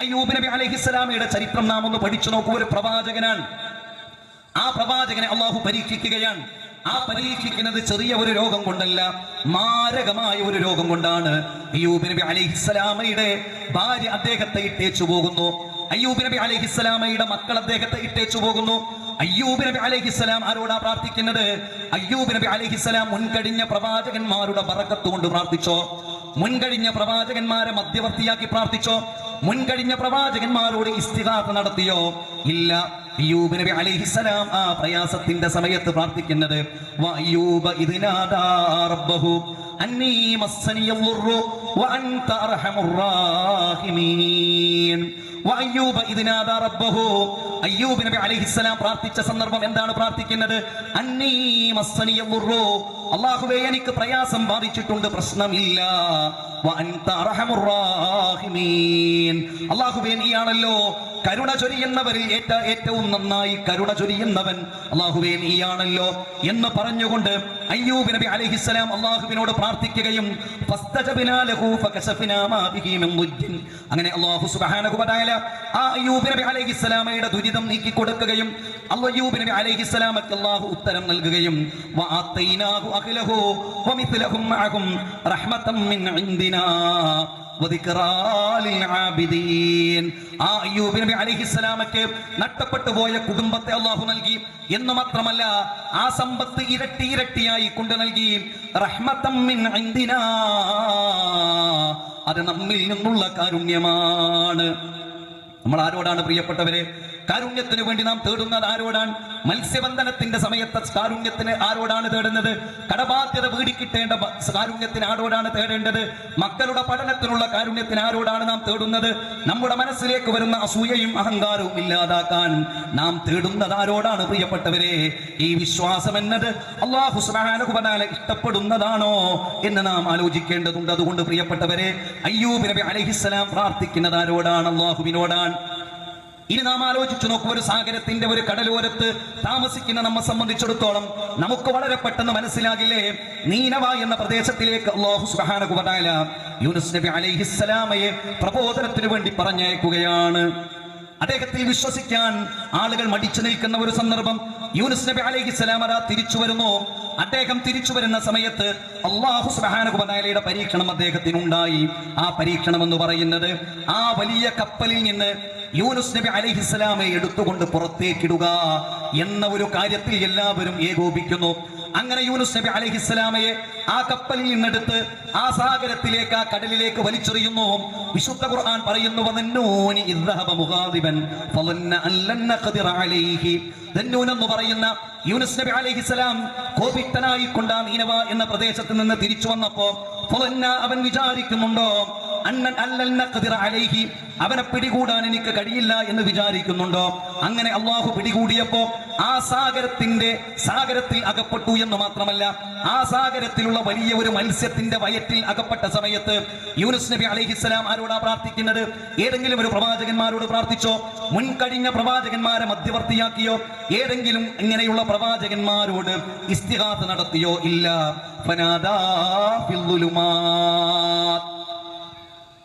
അയ്യൂബ് നബി അലൈഹിസ്സലാമിന്റെ ചരിത്രം നാം ഒന്ന് പഠിച്ചു നോക്കൂ. ഒരു പ്രവാചകനാണ്. ആ പ്രവാചകനെ അള്ളാഹു പരീക്ഷിക്കുകയാണ്. ആ പരീക്ഷിക്കുന്നത് ചെറിയ ഒരു രോഗം കൊണ്ടല്ല മാരകമായ ഒരു രോഗം കൊണ്ടാണ് അയ്യൂബ് നബി അലൈഹിസ്സലാമയുടെ ഭാര്യ അദ്ദേഹത്തെ ഇട്ടേച്ചു പോകുന്നു. അയ്യൂബ് നബി അലൈഹിസ്സലാമയുടെ മക്കൾ അദ്ദേഹത്തെ ഇട്ടേച്ചു പോകുന്നു. അയ്യൂബ് നബി അലൈഹിസ്സലാം ആരോടാ പ്രാർത്ഥിക്കുന്നത്? അയ്യൂബ് നബി അലൈഹിസ്സലാം മുൻകഴിഞ്ഞ പ്രവാചകന്മാരുടെ ബറക്കത്ത് കൊണ്ട് പ്രാർത്ഥിച്ചോ? മുൻകഴിഞ്ഞ പ്രവാചകന്മാരെ മധ്യവർത്തിയാക്കി പ്രാർത്ഥിച്ചോ? മുൻകഴിഞ്ഞ പ്രവാചകന്മാരോട് ഇസ്തിഹാഫ് നടത്തിയോ? ഇല്ല. അയ്യൂബ് നബി അലൈഹിസലാം ആ പ്രയാസത്തിന്റെ സമയത്ത് പ്രാർത്ഥിക്കുന്നത് വഅയ്യൂബ ഇദ് നാദാ റബ്ബഹു അന്നീ മസ്സനിയൽ ളുർറു വഅൻത അർഹമുർ റാഹിമീൻ. അയ്യൂബ് നബി അലൈഹിസ്സലാം പ്രാർത്ഥിച്ച സന്ദർഭം എന്താണ് പ്രാർത്ഥിക്കുന്നത്? അള്ളാഹുവേ എനിക്ക് പ്രയാസം ബാധിച്ചിട്ടുണ്ട് പ്രശ്നമില്ല. അല്ലാഹുവേ നീയാണല്ലോ കരുണ ചൊരിയുന്നവരിൽ ഏറ്റ ഏറ്റവും നന്നായി കരുണ ചൊരിയുന്നവൻ അള്ളാഹുവേ നീയാണല്ലോ എന്ന് പറഞ്ഞുകൊണ്ട് അയ്യൂബ് നബി അലൈഹിസ്സലാം അള്ളാഹുവിനോട് പ്രാർത്ഥിക്കുകയും അങ്ങനെ അള്ളാഹു ആ അയ്യൂബ് നബി ദുരിതം നീക്കി കൊടുക്കുകയും അയ്യൂബ് നബി അള്ളാഹു ഉത്തരം നൽകുകയും അലൈഹിസ്സലാമക്ക് നഷ്ടപ്പെട്ടു പോയ കുടുംബത്തെ അള്ളാഹു നൽകി. എന്ന് മാത്രമല്ല ആ സമ്പത്ത് ഇരട്ടി ഇരട്ടിയായി കൊണ്ട് നൽകി. റഹ്മത്തം. അത് നമ്മിൽ നിന്നുള്ള കാരുണ്യമാണ്. നമ്മൾ ആരോടാണ് പ്രിയപ്പെട്ടവരെ? കാരുണ്യത്തിന് വേണ്ടി നാം തേടുന്നത് ആരോടാണ്? മത്സ്യബന്ധനത്തിന്റെ സമയത്ത് കാരുണ്യത്തിന് ആരോടാണ് തേടുന്നത്? കടബാധ്യത വീടിക്കിട്ടേണ്ട കാരുണ്യത്തിന് ആരോടാണ് തേടേണ്ടത്? മക്കളുടെ പഠനത്തിനുള്ള കാരുണ്യത്തിന് ആരോടാണ് നാം തേടുന്നത്? നമ്മുടെ മനസ്സിലേക്ക് വരുന്ന അസൂയയും അഹങ്കാരവും ഇല്ലാതാക്കാൻ നാം തേടുന്നത് ആരോടാണ് പ്രിയപ്പെട്ടവരെ? ഈ വിശ്വാസം എന്നത് അള്ളാഹു ഇഷ്ടപ്പെടുന്നതാണോ എന്ന് നാം ആലോചിക്കേണ്ടതുണ്ട്. അതുകൊണ്ട് പ്രിയപ്പെട്ടവരെ അയ്യൂബ് നബി അലൈഹിസ്സലാം പ്രാർത്ഥിക്കുന്നത് ആരോടാണ്? അള്ളാഹുവിനോടാണ് ഇനി നാം ആലോചിച്ചു നോക്കൂ ഒരു സാഗരത്തിന്റെ ഒരു കടലോരത്ത് താമസിക്കുന്ന നമ്മെ സംബന്ധിച്ചിടത്തോളം നമുക്ക് വളരെ പെട്ടെന്ന് മനസ്സിലാകില്ലേ? നീനവ എന്ന പ്രദേശത്തിലേക്ക് യൂനുസ് നബി അലൈഹിസ്സലാമയെ പ്രബോധനത്തിന് വേണ്ടി പറഞ്ഞയക്കുകയാണ്. അദ്ദേഹത്തിൽ വിശ്വസിക്കാൻ ആളുകൾ മടിച്ചു നിൽക്കുന്ന ഒരു സന്ദർഭം യൂനുസ് നബി അലൈഹിസ്സലാമ അതാ തിരിച്ചു വരുന്നു. അദ്ദേഹം തിരിച്ചു വരുന്ന സമയത്ത് അള്ളാഹു തആലയുടെ പരീക്ഷണം അദ്ദേഹത്തിനുണ്ടായി. ആ പരീക്ഷണം എന്ന് പറയുന്നത് ആ വലിയ കപ്പലിൽ നിന്ന് യൂനുസ് നബി അലൈഹിസ്സലാമെ എടുത്തുകൊണ്ട് പുറത്തേക്കിടുക എന്ന ഒരു കാര്യത്തിൽ എല്ലാവരും ഏകോപിക്കുന്നു. അങ്ങനെ യൂനുസ് നബി അലൈഹിസ്സലാമയെ ആ കപ്പലിൽ നിന്നെടുത്ത് ആ സാഗരത്തിലേക്ക് ആ കടലിലേക്ക് വലിച്ചെറിയുന്നു. വിശുദ്ധ ഖുർആൻ പറയുന്നു എന്ന് പറയുന്ന യൂനുസ് നബി അലൈഹിസ്സലാം കോപിത്തനായി കൊണ്ട നീനവ എന്ന പ്രദേശത്ത് നിന്ന് തിരിച്ചു വന്നപ്പോ അവൻ വിചാരിക്കുന്നുണ്ടോ? അന്നൻ അല്ലൽ അലൈഹി. അവനെ പിടികൂടാൻ എനിക്ക് കഴിയില്ല എന്ന് വിചാരിക്കുന്നുണ്ടോ? അങ്ങനെ അള്ളാഹു പിടികൂടിയപ്പോ ആ സാഗരത്തിന്റെ സാഗരത്തിൽ അകപ്പെട്ടു എന്ന് മാത്രമല്ല ആ സാഗരത്തിലുള്ള വലിയ ഒരു മത്സ്യത്തിന്റെ വയറ്റിൽ അകപ്പെട്ട സമയത്ത് യൂനുസ് നബി അലഹിസ്സലാം ആരോടാ പ്രാർത്ഥിക്കുന്നത്? ഏതെങ്കിലും ഒരു പ്രവാചകന്മാരോട് പ്രാർത്ഥിച്ചോ? മുൻകഴിഞ്ഞ പ്രവാചകന്മാരെ മധ്യവർത്തിയാക്കിയോ? ഏതെങ്കിലും ഇങ്ങനെയുള്ള പ്രവാചകന്മാരോട് ഇസ്തിഹാസ നടത്തിയോ? ഇല്ല. ഫനാദാ.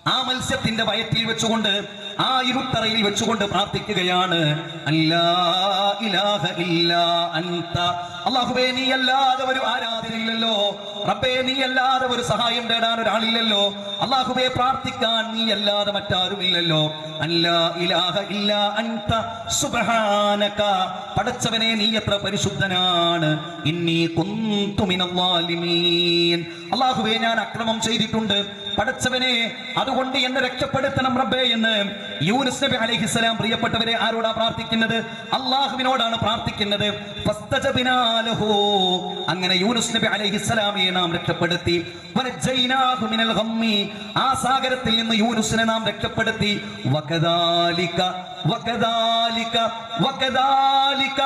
ആ മത്സ്യത്തിന്റെ വയറ്റിൽ വെച്ചുകൊണ്ട് ആ ഇരുട്ടറയിൽ വെച്ചുകൊണ്ട് പ്രാർത്ഥിക്കുകയാണ്. അല്ലാഹുബേ നീ അല്ലാതെ ഒരു ആരാധനയില്ലല്ലോ. റബ്ബേ നീ അല്ലാതെ ഒരു സഹായം തേടാൻ ഒരാളില്ലല്ലോ. അള്ളാഹുബേ പ്രാർത്ഥിക്കാൻ നീ അല്ലാതെ മറ്റാരുമില്ലല്ലോ. പടച്ചവനെ നീ എത്ര പരിശുദ്ധനാണ്. ഇന്നീ കുന്തു അള്ളാഹുബേ ഞാൻ അക്രമം ചെയ്തിട്ടുണ്ട്. പടച്ചവനെ അതുകൊണ്ട് എന്നെ രക്ഷപ്പെടുത്തണം റബ്ബേ എന്ന് യൂനുസ് നബി അലൈഹിസ്സലാം പ്രിയപ്പെട്ടവരെ ആരോടാ പ്രാർത്ഥിക്കുന്നത് അള്ളാഹുവിനോടാണ് പ്രാർത്ഥിക്കുന്നത്. അങ്ങനെ യൂനുസ് നബി അലൈഹിസ്സലാമിയെ നാം രക്ഷപ്പെടുത്തി. ആ സാഗരത്തിൽ നിന്ന് യൂനുസിനെ നാം രക്ഷപ്പെടുത്തി വകദാലിക വകദാലിക വകദാലിക.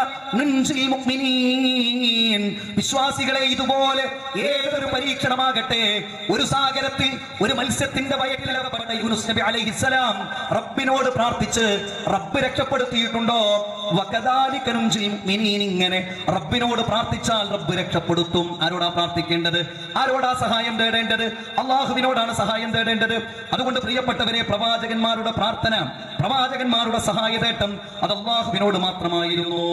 വിശ്വാസികളെ ഇതുപോലെ ഏതൊരു പരീക്ഷണമാകട്ടെ ഒരു സാഗരത്തിൽ ഒരു മത്സ്യത്തിന്റെ വയറ്റിൽ അകപ്പെട്ട യൂനുസ് നബി അലൈഹിസ്സലാം റബ്ബിനോട് പ്രാർത്ഥിച്ച് റബ്ബ് രക്ഷപ്പെടുത്തിയിട്ടുണ്ടോ? വകദാലിക്കനും ഇങ്ങനെ റബ്ബിനോട് പ്രാർത്ഥിച്ചാൽ റബ്ബ് രക്ഷപ്പെടുത്തും. ആരോടാ പ്രാർത്ഥിക്കേണ്ടത്? ആരോടാ സഹായം തേടേണ്ടത്? അള്ളാഹുവിനോടാണ് സഹായം തേടേണ്ടത്. അതുകൊണ്ട് പ്രിയപ്പെട്ടവരെ പ്രവാചകന്മാരുടെ പ്രാർത്ഥന പ്രവാചകന്മാരുടെ സഹായതേട്ടം അത് അള്ളാഹുവിനോട് മാത്രമായിരുന്നു.